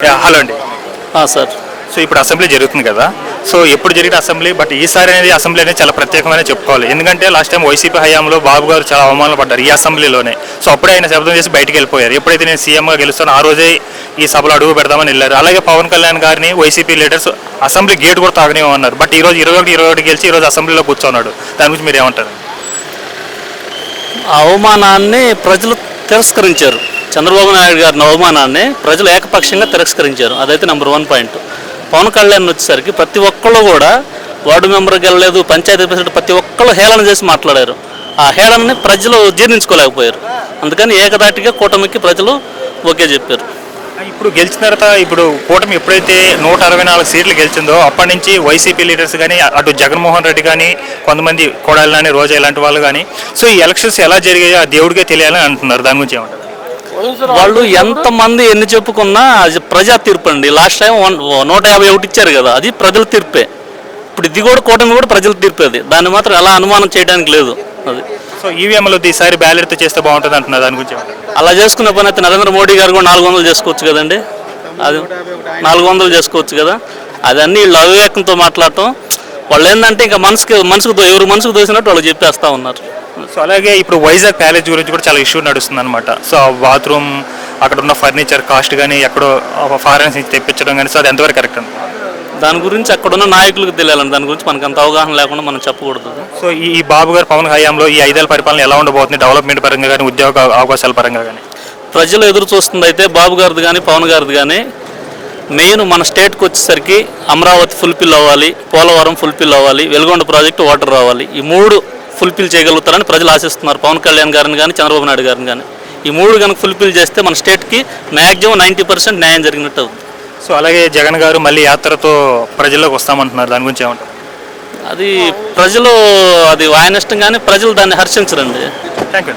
Hello అండి. Sir. So ఇప్పుడు assembly జరుగుతుంది కదా. సో ఎప్పుడు జరిగిన అసెంబ్లీ బట్ ఈసారి అనేది అసెంబ్లీ అనేది చాలా ప్రత్యేకమైన చెప్పుకోవాలి. ఎందుకంటే లాస్ట్ టైం వైసీపీ హయాంలో బాబు గారు చాలా అవమానాలు పడ్డారు ఈ అసెంబ్లీలోనే. సో అప్పుడే ఆయన శబ్దం చేసి బయటికి వెళ్ళిపోయారు. ఎప్పుడైతే నేను సీఎంగా గెలుస్తానో ఆ రోజే ఈ సభలో అడుగు పెడదామని వెళ్ళారు. అలాగే పవన్ కళ్యాణ్ గారిని వైసీపీ లీడర్స్ అసెంబ్లీ గేట్ కూడా తాగనివ్వమన్నారు బట్ ఈ రోజు ఇరవై ఒకటి ఇరవై ఒకటి గెలిచి ఈ రోజు అసెంబ్లీలో కూర్చున్నాడు. దాని గురించి మీరు ఏమంటారు? అవమానాన్ని ప్రజలు తిరస్కరించారు. చంద్రబాబు నాయుడు గారి అవమానాన్ని ప్రజలు ఏకపక్షంగా తిరస్కరించారు. అదైతే number one point Pawan Kalyan వచ్చేసరికి ప్రతి ఒక్కళ్ళు కూడా వార్డు మెంబర్కి వెళ్ళలేదు పంచాయతీ ప్రెసిడెంట్ ప్రతి ఒక్కళ్ళు హేళన చేసి మాట్లాడారు. ఆ హేళనని ప్రజలు జీర్ణించుకోలేకపోయారు. అందుకని ఏకదాటిగా కూటమికి ప్రజలు ఓకే చెప్పారు. ఇప్పుడు గెలిచిన తర్వాత ఇప్పుడు కూటమి ఎప్పుడైతే నూట అరవై నాలుగు సీట్లు గెలిచిందో అప్పటి నుంచి వైసీపీ లీడర్స్ కానీ అటు జగన్మోహన్ రెడ్డి కానీ కొంతమంది కొడాలి కానీ రోజా ఇలాంటి వాళ్ళు కానీ సో ఈ ఎలక్షన్స్ ఎలా జరిగాయో ఆ దేవుడికే తెలియాలని అంటున్నారు. దాని గురించి ఏమంటారు? వాళ్ళు ఎంతమంది ఎన్ని చెప్పుకున్నా అది ప్రజా తీర్పు అండి. లాస్ట్ టైం వన్ నూట యాభై ఒకటి ఇచ్చారు కదా అది ప్రజల తీర్పే. ఇప్పుడు ఇది కూడా కూటమి కూడా ప్రజల తీర్పే అది. దాన్ని మాత్రం ఎలా అనుమానం చేయడానికి లేదు అది. సో ఈవీఎంలో ఈసారి బ్యాలెట్తో చేస్తే బాగుంటుంది అంటున్నారు దాని గురించి అలా చేసుకునే పని అయితే నరేంద్ర మోడీ గారు కూడా నాలుగు వందలు చేసుకోవచ్చు కదండి. అది నాలుగు వందలు చేసుకోవచ్చు కదా. అదన్నీ వీళ్ళు అవివేకంతో మాట్లాడటం. వాళ్ళు ఏంటంటే ఇంకా మనసుకి మనసుకు ఎవరు మనసుకు దోసినట్టు వాళ్ళు చెప్పేస్తా ఉన్నారు. సో అలాగే ఇప్పుడు వైజాగ్ ప్యాలెస్ గురించి కూడా చాలా ఇష్యూ నడుస్తుంది అనమాట సో ఆ బాత్రూమ్ అక్కడ ఉన్న ఫర్నిచర్ కాస్ట్ కానీ ఎక్కడో ఫారెన్స్ నుంచి తెప్పించడం కానీ సో అది ఎంతవరకు కరెక్ట్ అండి? దాని గురించి అక్కడున్న నాయకులకు తెలియాలండి. దాని గురించి మనకు అంత అవగాహన లేకుండా మనం చెప్పకూడదు. సో ఈ బాబు గారు పవన్ హయాంలో ఈ ఐదేళ్ళ పరిపాలన ఎలా ఉండబోతుంది? డెవలప్మెంట్ పరంగా కానీ ఉద్యోగ అవకాశాల పరంగా కానీ ప్రజలు ఎదురు చూస్తుంది అయితే బాబు గారిది కానీ పవన్ గారిది కానీ మెయిన్ మన స్టేట్కి వచ్చేసరికి అమరావతి ఫుల్ఫిల్ అవ్వాలి పోలవరం ఫుల్ఫిల్ అవ్వాలి వెలుగొండ ప్రాజెక్టు వాటర్ రావాలి. ఈ మూడు ఫుల్ఫిల్ చేయగలుగుతారని ప్రజలు ఆశిస్తున్నారు. పవన్ కళ్యాణ్ గారిని కానీ చంద్రబాబు నాయుడు గారిని కానీ ఈ మూడు కనుక ఫుల్ఫిల్ చేస్తే మన స్టేట్కి మ్యాక్సిమం నైంటీ పర్సెంట్ న్యాయం జరిగినట్టు అవుతుంది. సో అలాగే జగన్ గారు మళ్ళీ యాత్రతో ప్రజల్లోకి వస్తామంటున్నారు. దాని గురించి ఏమంటారు? అది ప్రజలు అది ఆయన ఇష్టం కానీ ప్రజలు దాన్ని హర్షించరండి. Thank you